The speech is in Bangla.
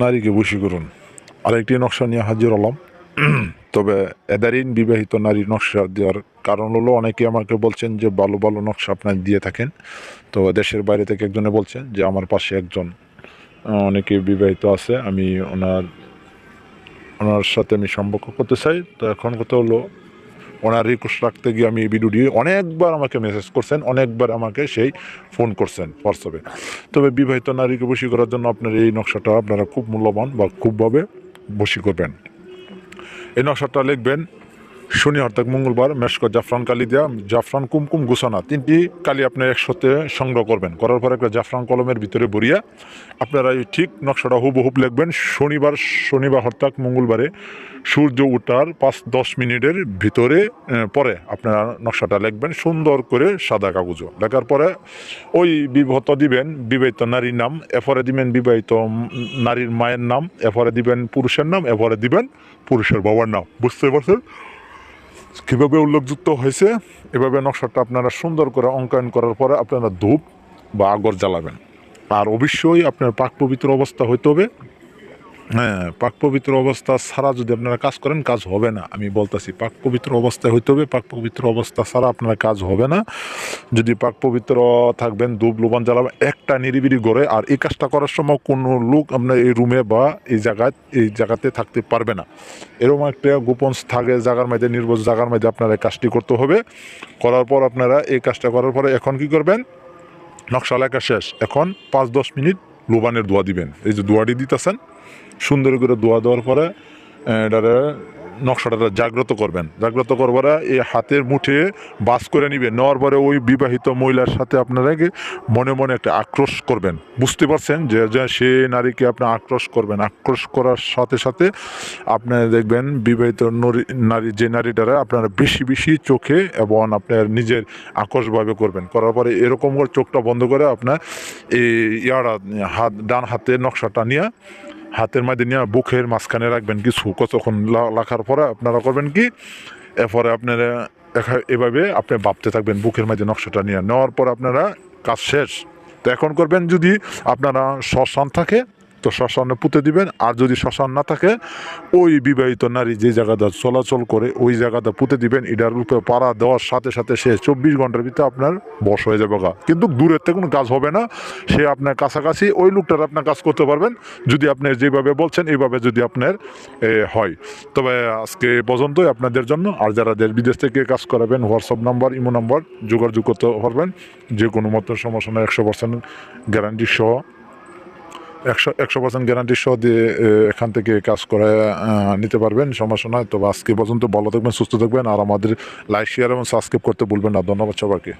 নারীকে বশী করুন। আরেকটি নকশা নিয়ে হাজির হলাম। তবে এদারিন বিবাহিত নারী নকশা দেওয়ার কারণ হলো অনেকে আমাকে বলছেন যে ভালো ভালো নকশা আপনার দিয়ে থাকেন। তো দেশের বাইরে থেকে একজনে বলছেন যে, আমার পাশে একজন অনেকে বিবাহিত আছে, আমি ওনার ওনার সাথে আমি সম্পর্ক করতে চাই। তো এখন কথা হলো ওনার রিকোয়েস্ট রাখতে গিয়ে আমি ভিডিওটি অনেকবার আমাকে মেসেজ করছেন, অনেকবার আমাকে সেই ফোন করছেন হোয়াটসঅ্যাপে তবে বিবাহিত নারীকে বসি করার জন্য আপনার এই নকশাটা আপনারা খুব মূল্যবান বা খুবভাবে বসি করবেন। এই নকশাটা লিখবেন শনি অর্থাৎ মঙ্গলবার মেশক জাফরান কালি দেওয়া জাফরান কুমকুম গুছানা তিনটি কালি আপনি একসাথে সংগ্রহ করবেন। করার পর একটা জাফরান কলমের ভিতরে ভরিয়া আপনারা ঠিক নকশাটা হুবহুব লিখবেন, শনিবার শনিবার অর্থাৎ মঙ্গলবারে সূর্য ওঠার পাঁচ দশ মিনিটের ভিতরে পরে আপনারা নকশাটা লিখবেন, সুন্দর করে সাদা কাগজও। লেখার পরে ওই বিবাহত দিবেন, বিবাহিত নারীর নাম, এরপরে দিবেন বিবাহিত নারীর মায়ের নাম, এরপরে দিবেন পুরুষের নাম, এরপরে দিবেন পুরুষের বাবার নাম। বুঝতে পারছেন? কীভাবে উল্লেখযুক্ত হয়েছে? এভাবে নকশাটা আপনারা সুন্দর করে অঙ্কায়ন করার পরে আপনারা ধূপ বা আগর জ্বালাবেন। আর অবশ্যই আপনার পাক পবিত্র অবস্থা হইতে হবে। হ্যাঁ পাক পবিত্র অবস্থা ছাড়া যদি আপনারা কাজ করেন, কাজ হবে না। আমি বলতেছি, পাক পবিত্র অবস্থায় হইতে হবে। পাক পবিত্র অবস্থা ছাড়া আপনার কাজ হবে না। যদি পাক পবিত্র থাকবেন, ধূপ, লোবান জ্বালাবেন, একটা নিরিবিলি গড়ে আর এই কাজটা করার সময় কোনো লোক আপনার এই রুমে বা এই জায়গায়, এই জায়গাতে থাকতে পারবে না। এরকম একটা গোপন থাকে জায়গার মধ্যে নির্বোধ জায়গার মধ্যে আপনারা এই কাজটি করতে হবে। করার পর আপনারা এই কাজটা করার পরে এখন কি করবেন? নকশা লেখা শেষ। এখন পাঁচ দশ মিনিট লোবানের দোয়া দিবেন। এই যে দোয়াটি দিতেছেন, সুন্দর করে দোয়া দেওয়ার পরে এটারে নকশাটা জাগ্রত করবেন। জাগ্রত করবার এই হাতের মুঠে বাস করে নিবেন নেওয়ার পরে ওই বিবাহিত মহিলার সাথে আপনারাকে মনে মনে একটা আক্রোশ করবেন। বুঝতে পারছেন? যে সে নারীকে আপনি আক্রোশ করবেন। আক্রোশ করার সাথে সাথে আপনারা দেখবেন বিবাহিত নরী- নারী, যে নারীটারা আপনারা বেশি বেশি চোখে এবং আপনার নিজের আকর্ষভাবে করবেন। করার পরে এরকম করে চোখটা বন্ধ করে আপনার এই ইয়ারা হাত, ডান হাতের নকশাটা নিয়ে হাতের মাঝে নিয়ে বুকের মাঝখানে রাখবেন কি শুকো তখন রাখার পরে আপনারা করবেন কি? এরপরে আপনারা এভাবে আপনি ভাবতে থাকবেন বুকের মাঝে নকশাটা নিয়ে। নেওয়ার পর আপনারা কাজ শেষ। তো এখন করবেন যদি আপনারা সসান থাকে তো শ্মশানে পুঁতে দিবেন। আর যদি শ্মশান না থাকে, ওই বিবাহিত নারী যে জায়গাটা চলাচল করে, ওই জায়গাটা পুঁতে দিবেন। এটার উপরে পাড়া দেওয়ার সাথে সাথে সে চব্বিশ ঘণ্টার ভিতরে আপনার বশ হয়ে যাবে গা। কিন্তু দূরের থেকে কোনো কাজ হবে না। সে আপনার কাছাকাছি ওই লোকটার আপনার কাজ করতে পারবেন। যদি আপনি যেভাবে বলছেন, এইভাবে যদি আপনার হয়। তবে আজকে পর্যন্তই আপনাদের জন্য। আর যারা দেশ বিদেশ থেকে কাজ করাবেন, হোয়াটসঅ্যাপ নাম্বার, ইমো নাম্বার যোগাযোগ করতে পারবেন। যে কোনো মতো সমস্যা একশো পার্সেন্ট গ্যারান্টি সহ একশো একশো পার্সেন্ট গ্যারান্টি সহ দিয়ে এখান থেকে কাজ করে নিতে পারবেন, সমস্যা নয় তবে আজকে পর্যন্ত ভালো থাকবেন, সুস্থ থাকবেন। আর আমাদের লাইক শেয়ার এবং সাবস্ক্রাইব করতে ভুলবেন না। ধন্যবাদ সবাইকে।